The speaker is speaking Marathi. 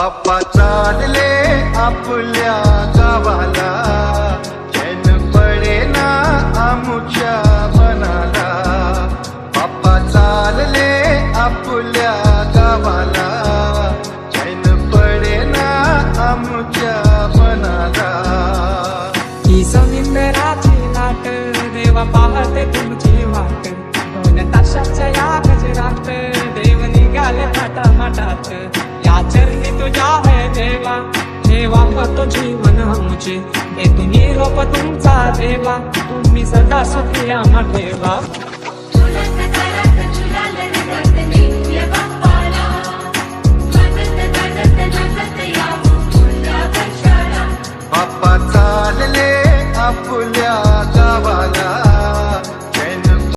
बाप्पा चालले आपल्या गावाला. चैन पडे ना आमुच्या मनाला. बाप्पा चालले आपल्या गावाला. चैन पडे ना आमुच्या मनाला. ही समिंदराची लाट देवा पाहते तुमची वाट. दोन तासाच्या या गजरात देव निघाले थाटामाटात या चरणी तुझा है देवा. देवा पत जीवन आमचे हे तुम्ही रोप तुमचा देवा. तुम्ही सदा सुखी आम्हा देवा बाप्पा चालले आपुल्या